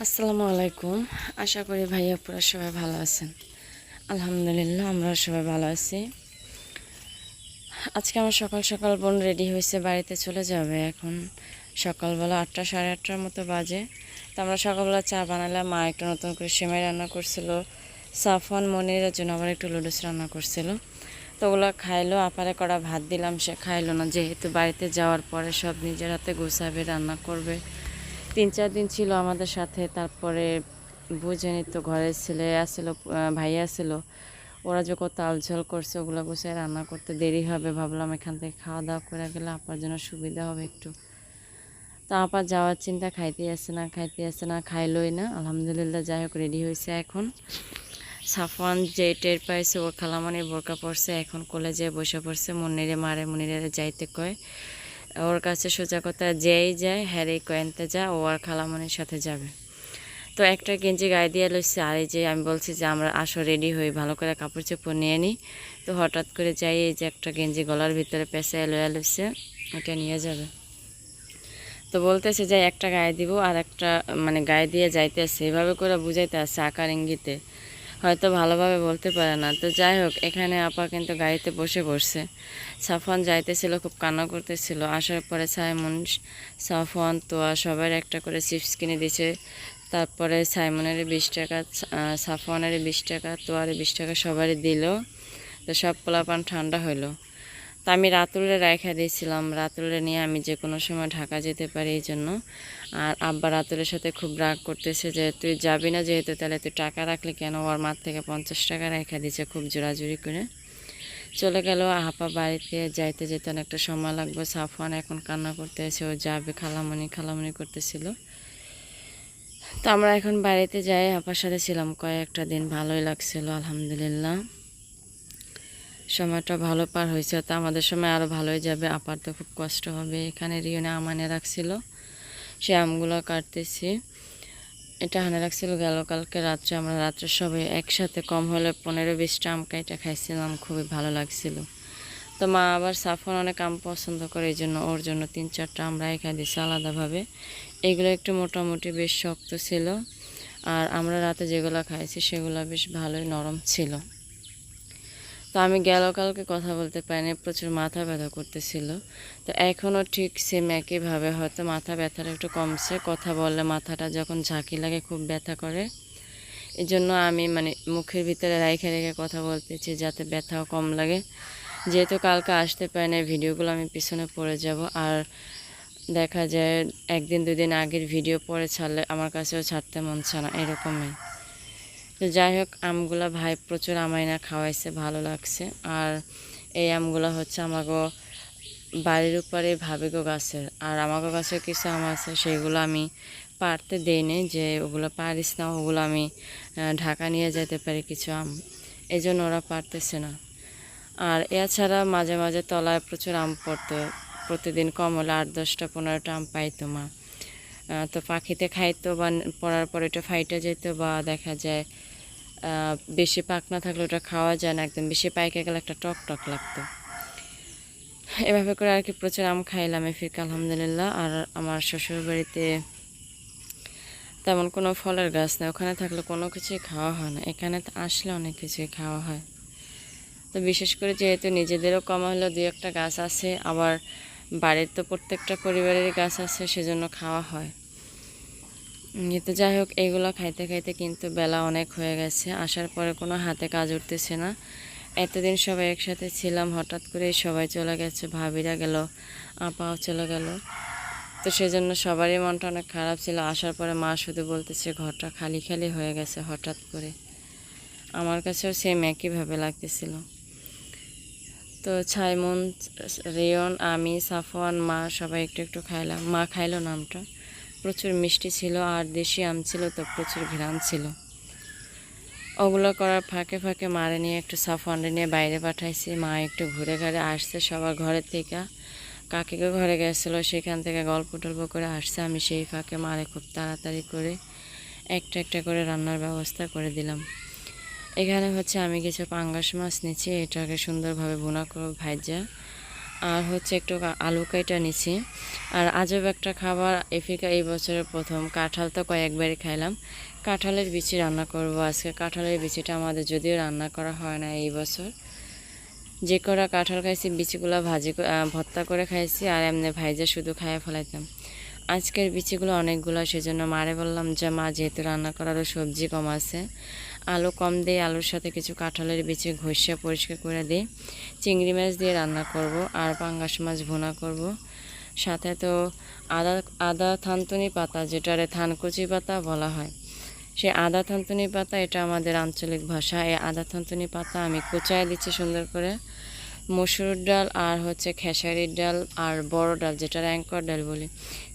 আসসালামু আলাইকুম। আশা করি ভাইয়া পুরা সবাই ভালো আছেন। আলহামদুলিল্লাহ আমরা সবাই ভালো আছি। আজকে আমার সকাল সকাল বোন রেডি হয়েছে, বাড়িতে চলে যাবে এখন। সকালবেলা আটটা, সাড়ে আটটার মতো বাজে। তো আমরা সকালবেলা চা বানালাম, মা একটা নতুন করে সেমাই রান্না করছিল। সাফন মনির জন্য আবার একটু লুডুস রান্না করছিল। তো ওগুলো খাইলো, আপারে করা ভাত দিলাম, সে খাইলো না। যেহেতু বাড়িতে যাওয়ার পরে সব নিজের হাতে গোছাবে, রান্না করবে। তিন চার দিন ছিল আমাদের সাথে, তারপরে বুঝেনি তো ঘরের ছেলে আসছিল ভাই আসছিল ওরা যে কত আলঝল করছে, ওগুলো গুছিয়ে রান্না করতে দেরি হবে। ভাবলাম এখান থেকে খাওয়া দাওয়া করে গেলে আপার জন্য সুবিধা হবে একটু। তা আপা যাওয়ার চিন্তা খাইতে আসছে না খাইতে আসছে না, খাইলোই না। আলহামদুলিল্লাহ, যাই হোক রেডি হয়েছে এখন। সাফওয়ান যে টের পাইছে, ওর খালামানি বোরকা পড়ছে এখন কলেজে বসে পড়ছে। মনিরে মারে মনিরে যাইতে কয়। ওর কাছে সোজা কথা, যেই যায়, হ্যারে কয়েনতে যা, ও আর খালামনির সাথে যাবে। তো একটা গেঞ্জি গায়ে দিয়ে লইছে, আর এই যে আমি বলছি যে, আমরা আসো, রেডি হই, ভালো করে কাপড় চোপড় নিয়ে নিই তো হঠাৎ করে যাই, এই যে একটা গেঞ্জি গলার ভিতরে পেঁচে লয়ে লইছে ওটা নিয়ে যাবে। তো বলতেছে যে, একটা গায়ে দিব, আর একটা মানে গায়ে দিয়ে যাইতেছে। এভাবে করে বুঝাইতে আছে আকার ইঙ্গিতে। হয়তো ভালোভাবে বলতে পারে না। তো যাই হোক, এখানে আপা কিন্তু গাড়িতে বসে পড়ছে। সাফন যাইতেছিল, খুব কান্না করতেছিল। আসার পরে সাইমন, সাফওয়ান, তোয়া সবার একটা করে চিপস কিনে দিছে। তারপরে সাইমনের বিশ টাকা সাফনের বিশ টাকা তো আর বিশ টাকা সবারই দিল। তো সব পোলাপান ঠান্ডা হইল। তো আমি রাতুলে রাইখা দিয়েছিলাম। রাতুলে নিয়ে আমি যে কোনো সময় ঢাকা যেতে পারি এই জন্য। আর আব্বা রাতুলের সাথে খুব রাগ করতেছে যে, তুই যাবি না যেহেতু, তাহলে তুই টাকা রাখলে কেন? ওর মার থেকে পঞ্চাশ টাকা রেখা দিয়েছে খুব জোরাজুরি করে। চলে গেল আপা বাড়িতে। যাইতে যেতে অনেকটা সময় লাগবে। সাফওয়ান এখন কান্না করতে এসে ও যাবে, খালামনি খালামণি করতেছিল। তো আমরা এখন বাড়িতে যাই। আপার সাথে ছিলাম কয়েকটা দিন, ভালোই লাগছিল, আলহামদুলিল্লাহ। সময়টা ভালো পার হয়েছে, তো আমাদের সময় আরও ভালোই যাবে। আপার তো খুব কষ্ট হবে। এখানে রিওনে আমানে রাখছিল। সে আমগুলো কাটতেছি। এটা হানে রাখছিল গেল কালকে রাত্রে। আমরা রাত্রে সবাই একসাথে কম হলে পনেরো বিশটা আম কাইটা খাইছিলাম। খুবই ভালো লাগছিল। তো মা আবার সাফন অনেক আম পছন্দ করে, এই জন্য ওর জন্য তিন চারটা আমরা এখানে দিচ্ছি আলাদাভাবে। এগুলো একটু মোটামুটি বেশ শক্ত ছিল। আর আমরা রাতে যেগুলো খাইছি, সেগুলো বেশ ভালোই নরম ছিল। তো আমি গেল কালকে কথা বলতে পারিনি, প্রচুর মাথা ব্যথা করতেছিল। তো এখনও ঠিক সেম একইভাবে, হয়তো মাথা ব্যথাটা একটু কমছে, কথা বললে মাথাটা যখন ঝাঁকি লাগে, খুব ব্যথা করে। এই জন্য আমি মানে মুখের ভিতরে রাইখে রেখে কথা বলতেছি যাতে ব্যথাও কম লাগে। যেহেতু কালকে আসতে পারি না ভিডিওগুলো আমি পিছনে পড়ে যাব। আর দেখা যায়, একদিন দুদিন আগের ভিডিও পরে ছাড়লে আমার কাছেও ছাড়তে মন চায় না, এরকমই। তো যাই হোক, আমগুলো ভাই প্রচুর আমাইনা খাওয়াইছে, ভালো লাগছে। আর এই আমগুলো হচ্ছে আমাকে বাড়ির উপরে ভাবিগো গাছের। আর আমাকে গাছের কিছু আম আছে সেগুলো আমি পারতে দেইনি যে ওগুলো পারিস না, ওগুলো আমি ঢাকা নিয়ে যেতে পারি কিছু আম। এই জন্য ওরা পারতেছে না। আর এছাড়া মাঝে মাঝে তলায় প্রচুর আম পড়তো। প্রতিদিন কম হলে আট দশটা, পনেরোটা আম পাইতো মা। তো পাখিতে খাইতো বা পড়ার পর এটা ফাইটে যেত বা দেখা যায় বেশি পাক না থাকলে ওটা খাওয়া যায় না, একদম বেশি পাইকে গেলে একটা টক টক লাগতো। এভাবে করে আর কি প্রচুর আম খাইলাম এফিক আলহামদুলিল্লাহ। আর আমার শ্বশুর বাড়িতে তেমন কোনো ফলের গাছ নেই, ওখানে থাকলে কোনো কিছুই খাওয়া হয় না। এখানে তো আসলে অনেক কিছুই খাওয়া হয়। তো বিশেষ করে যেহেতু নিজেদেরও কমা হলেও দুই একটা গাছ আছে, আবার বাড়ির তো প্রত্যেকটা পরিবারেরই গাছ আছে, সেজন্য খাওয়া হয়। তো যাই হোক, এগুলো খাইতে খাইতে কিন্তু বেলা অনেক হয়ে গেছে। আসার পরে কোনো হাতে কাজ উঠতেছে না। এতদিন সবাই একসাথে ছিলাম, হঠাৎ করে সবাই চলে গেছে, ভাবিরা গেল, আপাও চলে গেল। তো সেজন্য সবারই মনটা অনেক খারাপ ছিল। আসার পরে মা শুধু বলতেছে, ঘরটা খালি খালি হয়ে গেছে হঠাৎ করে। আমার কাছেও সেম একইভাবে লাগতেছিল। তো ছাইমন রেয়ন আমি, সাফওয়ান, মা সবাই একটু একটু খাইলাম। মা খাইলো নামটা। প্রচুর মিষ্টি ছিল আর দেশি আম ছিল তো প্রচুর ঘ্রাণ ছিল। ওগুলো করার ফাঁকে ফাঁকে মারে নিয়ে একটু সাফওয়ানরে নিয়ে বাইরে পাঠাইছি। মা একটু ঘুরে ঘুরে আসছে সবার ঘরের থেকে। কাকিকে ঘরে গেছিল, সেখান থেকে গল্প টল্প করে আসছে। আমি সেই ফাঁকে মারে খুব তাড়াতাড়ি করে একটা একটা করে রান্নার ব্যবস্থা করে দিলাম। এখানে হচ্ছে আমি কিছু পাঙ্গাস মাছ নিচ্ছি, এটাকে সুন্দরভাবে বোনা করব ভাজা আর হচ্ছে একটু আলু কেটে নিছি। আর আজব একটা খাবার, এফিকা এই বছরের প্রথম। কাঁঠাল তো কয়েকবারই খাইলাম। কাঁঠালের বিচি রান্না করব আজকে। কাঁঠালের বিচিটা আমাদের যদিও রান্না করা হয় না এই বছর। যে কটা কাঁঠাল খাইছি, বিচিগুলো ভাজি ভর্তা করে খাইছি আর এমনি ভাইজা শুধু খাইয়ে ফেলাইতাম। আজকের বিচিগুলো অনেকগুলো, সেজন্য মারে বললাম যে, মা, যেহেতু রান্না করারও সবজি কম আছে আলু কম দিয়ে আলুর সাথে কিছু কাঁঠালের বিচি ঘষে পরিষ্কার করে দিই। চিংড়ি মাছ দিয়ে রান্না করব, আর পাঙ্গাস মাছ ভুনা করব। সাথে তো আদা আদা থানতুনি পাতা, যেটারে থানকুচি পাতা বলা হয়। সে আদা থানতুনি পাতা, এটা আমাদের আঞ্চলিক ভাষা। এই আদা থানতুনি পাতা আমি কুচায় দিচ্ছি সুন্দর করে। মসুর ডাল আর হচ্ছে খেসারির ডাল আর বড় ডাল যেটা অ্যাঙ্কর ডাল বলি।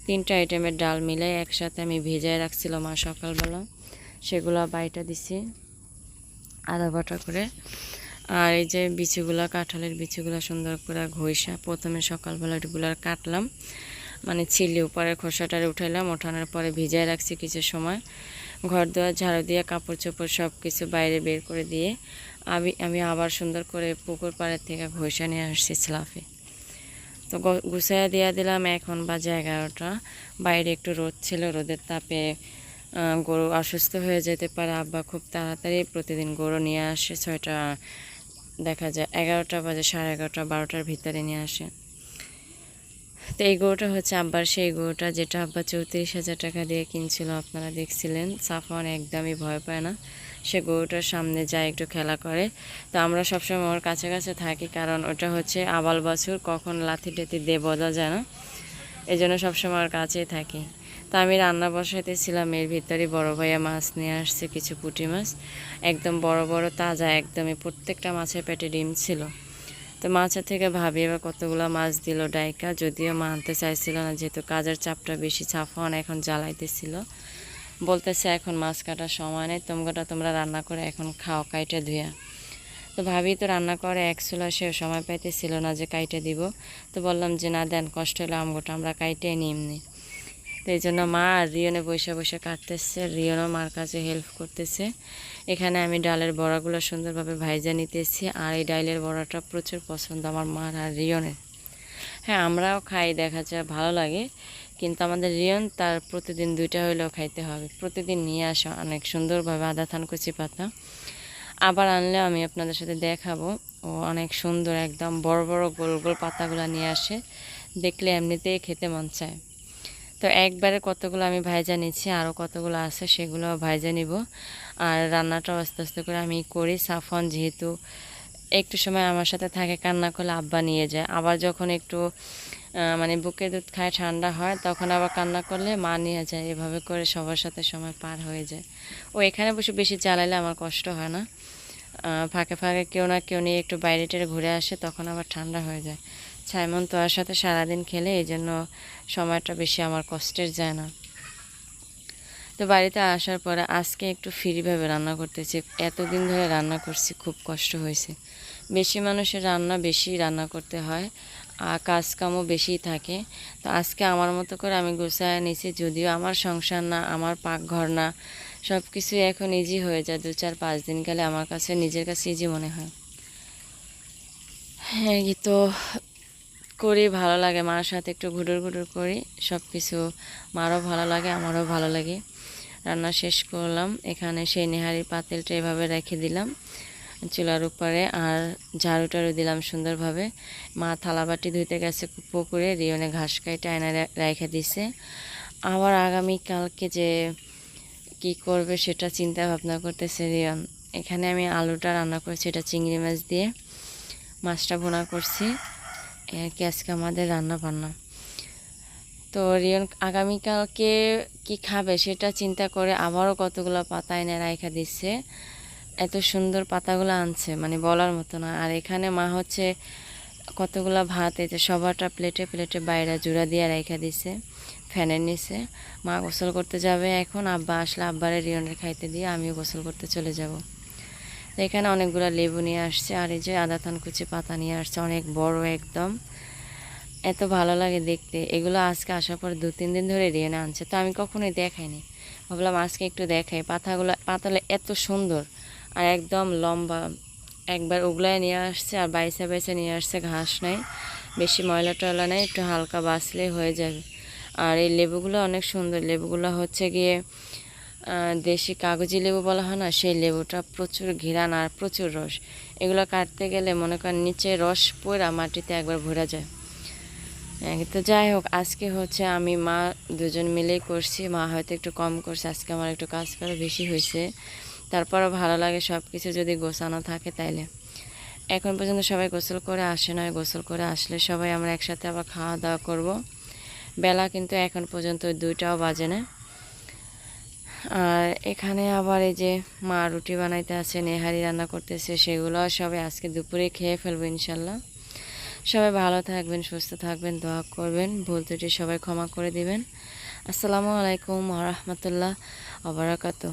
তিনটা আইটেমের ডাল মিলে একসাথে আমি ভেজায় রাখছিলাম মা সকালবেলা। সেগুলো বাইটা দিছি আদা বাটা করে। আর এই যে বিচিগুলা, কাঁঠালের বিচিগুলা সুন্দর করে ঘষা প্রথমে সকালবেলা এগুলো কাটলাম। মানে ছিলি উপরে খোসাটারে উঠাইলাম, ওঠানোর পরে ভিজায় রাখছি কিছু সময়। ঘর দেওয়া ঝাড়ু দিয়ে কাপড় চোপড় সব কিছু বাইরে বের করে দিয়ে আমি আমি আবার সুন্দর করে পুকুর পাড়ের থেকে ঘষা নিয়ে আসছি স্লাফে। তো গুছাইয়া দিয়া দিলাম এখন বাজে এগারোটা। বাইরে একটু রোদ ছিল, রোদের তাপে গরু অসুস্থ হয়ে যেতে পারে, আব্বা খুব তাড়াতাড়ি প্রতিদিন গরু নিয়ে আসে ছয়টা, দেখা যায় এগারোটা বাজে, সাড়ে এগারোটা, বারোটার ভিতরে নিয়ে আসে। তো এই গরুটা হচ্ছে আব্বার, সেই গরুটা যেটা আব্বা চৌত্রিশ হাজার টাকা দিয়ে কিনছিল, আপনারা দেখছিলেন, সাফওয়ান একদমই ভয় পায় না, সে গরুটার সামনে যায়, একটু খেলা করে। তো আমরা সবসময় ওর কাছে কাছে থাকি, কারণ ওটা হচ্ছে আবাল বাছুর, কখন লাথি টাথি দিয়ে বোঝা যায় না এই জন্য সবসময় ওর কাছেই থাকি। তো আমি রান্না বসাইতেছিলাম। এর ভিতরে বড় ভাইয়া মাছ নিয়ে আসছে, কিছু পুঁটি মাছ। একদম বড় বড়, তাজা, একদমই প্রত্যেকটা মাছের পেটে ডিম ছিল। তো মাছের থেকে ভাবি এবার কতগুলো মাছ দিল ডাইকা। যদিও মানতে চাইছিল না, যেহেতু কাজের চাপটা বেশি চাফান এখন জ্বালাইতেছিল। বলতেছে, এখন মাছ কাটার সময় নেই তোমরা তোমরা রান্না করে এখন খাও, কাইটা ধুয়া। তো ভাবি তো রান্না করে, এক চুলা সে সময় পাইতেছিল না যে কাইটে দিব। তো বললাম যে, না দেন, কষ্ট হলে আমগোটা আমরা কাইটে নিমনি তো এই জন্য মা আর রিয়নে বসে বসে কাটতেছে রিয়নও মার কাছে হেল্প করতেছে। এখানে আমি ডালের বড়াগুলো সুন্দরভাবে ভাইজা নিতেছি আর এই ডালের বড়াটা প্রচুর পছন্দ আমার মার আর রিয়নের। হ্যাঁ আমরাও খাই, দেখা যায় ভালো লাগে। কিন্তু আমাদের রিয়ন, তার প্রতিদিন দুইটা হইলেও খাইতে হবে। প্রতিদিন নিয়ে আসা অনেক সুন্দরভাবে আদা থানকুচি পাতা। আবার আনলে আমি আপনাদের সাথে দেখাবো। ও অনেক সুন্দর, একদম বড় বড় গোল গোল পাতাগুলো নিয়ে আসে। দেখলে এমনিতেই খেতে মন চায়। তো একবারে কতগুলো আমি ভাইজা নিচ্ছি আরও কতগুলো আছে সেগুলো ভাইজা নিব। আর রান্নাটাও আস্তে আস্তে করে আমি করি। সাফন যেহেতু একটু সময় আমার সাথে থাকে, কান্না করলে আব্বা নিয়ে যায়। আবার যখন একটু মানে বুকে দুধ খায়, ঠান্ডা হয়, তখন আবার কান্না করলে মা নিয়ে যায়। এভাবে করে সবার সাথে সময় পার হয়ে যায়। ও এখানে বসে বেশি জ্বালাইলে আমার কষ্ট হয় না। ফাঁকে ফাঁকে কেউ না কেউ নিয়ে একটু বাইরে টেরে ঘুরে আসে, তখন আবার ঠান্ডা হয়ে যায়। ছাইমন তোয়ার সাথে সারাদিন খেলে এই জন্য সময়টা বেশি আমার কষ্টের যায় না। তো বাড়িতে আসার পরে আজকে একটু ফ্রিভাবে রান্না করতেছি। এতদিন ধরে রান্না করছি, খুব কষ্ট হয়েছে। বেশি মানুষের রান্না বেশি রান্না করতে হয়, আর কাজ কামও বেশি থাকে। তো আজকে আমার মতো করে আমি গোছায় নিয়েছি যদিও আমার সংসার না, আমার পাকঘর না সব কিছুই এখন ইজি হয়ে যায়। দু চার পাঁচ দিন গেলে আমার কাছে নিজের কাছে ইজি মনে হয়। হ্যাঁ তো করি, ভালো লাগে মার সাথে একটু ঘুটুর ঘুটুর করি সব কিছু মারও ভালো লাগে, আমারও ভালো লাগে। রান্না শেষ করলাম, এখানে সেই নেহারির পাতিলটা এভাবে রেখে দিলাম, চুলার উপরে, আর ঝাড়ু টাড়ু দিলাম সুন্দরভাবে। মা থালাবাটি ধুইতে গেছে পুকুরে, রিয়নে ঘাস কাইটে আয়না রেখে দিছে। আবার আগামীকালকে যে কি করবে সেটা চিন্তা ভাবনা করতেছে রিয়ন। এখানে আমি আলুটা রান্না করেছি, এটা চিংড়ি মাছ দিয়ে। মাছটা ভুনা করছি। আর কি আজকে আমাদের রান্না বান্না তো রিয়ন আগামীকালকে কি খাবে সেটা চিন্তা করে আবারও কতগুলো পাতা এনে রাইখা দিচ্ছে। এত সুন্দর পাতাগুলো আনছে মানে বলার মতো না। আর এখানে মা হচ্ছে কতগুলো ভাত এতে সবারটা প্লেটে প্লেটে বাইরে জুড়া দিয়ে রাইখা দিছে, ফ্যানের নিচে। মা গোসল করতে যাবে এখন, আব্বা আসলে আব্বারে রিয়নের খাইতে দিয়ে আমিও গোসল করতে চলে যাব। এখানে অনেকগুলো লেবু নিয়ে আসছে, আর এই যে আদা থান কুচি পাতা নিয়ে আসছে, অনেক বড় একদম। এত ভালো লাগে দেখতে। এগুলো আজকে আসার পর দু, তিন দিন ধরে রিয়নে আনছে, তো আমি কখনোই দেখাইনি। ভাবলাম আজকে একটু দেখাই। পাতাগুলো, পাতালে এত সুন্দর, আর একদম লম্বা। একবার উগলায় নিয়ে আসছে, আর বাইসে বাইসে নিয়ে আসছে, ঘাস নাই। বেশি ময়লা টয়লা নেই, একটু হালকা বাছলেই হয়ে যাবে। আর এই লেবুগুলো অনেক সুন্দর। লেবুগুলো হচ্ছে গিয়ে দেশি কাগজি লেবু বলা হয় না সেই লেবুটা প্রচুর ঘিরান আর প্রচুর রস। এগুলো কাটতে গেলে মনে করেন নিচে রস পড়া মাটিতে একবার ভরা যায়। হ্যাঁ, তো যাই হোক আজকে হচ্ছে আমি মা দুজন মিলেই করছি। মা হয়তো একটু কম করছে আজকে আমার একটু কাজ করা বেশি হয়েছে। তারপরও ভালো লাগে সব কিছু যদি গোছানো থাকে তাইলে। এখন পর্যন্ত সবাই গোসল করে আসে নয় গোসল করে আসলে সবাই আমরা একসাথে আবার খাওয়া দাওয়া করব। বেলা কিন্তু এখন পর্যন্ত দুইটাও বাজে না। আর এখানে আবার এই যে মা রুটি বানাইতে আছে, নেহারি রান্না করতেছে, সেগুলো সবাই আজকে দুপুরে খেয়ে ফেলব ইনশাল্লাহ। সবাই ভালো থাকবেন, সুস্থ থাকবেন, দোয়া করবেন, ভুল ত্রুটি সবাই ক্ষমা করে দিবেন। আসসালামু আলাইকুম রহমতুল্লাহ আবরাকাতু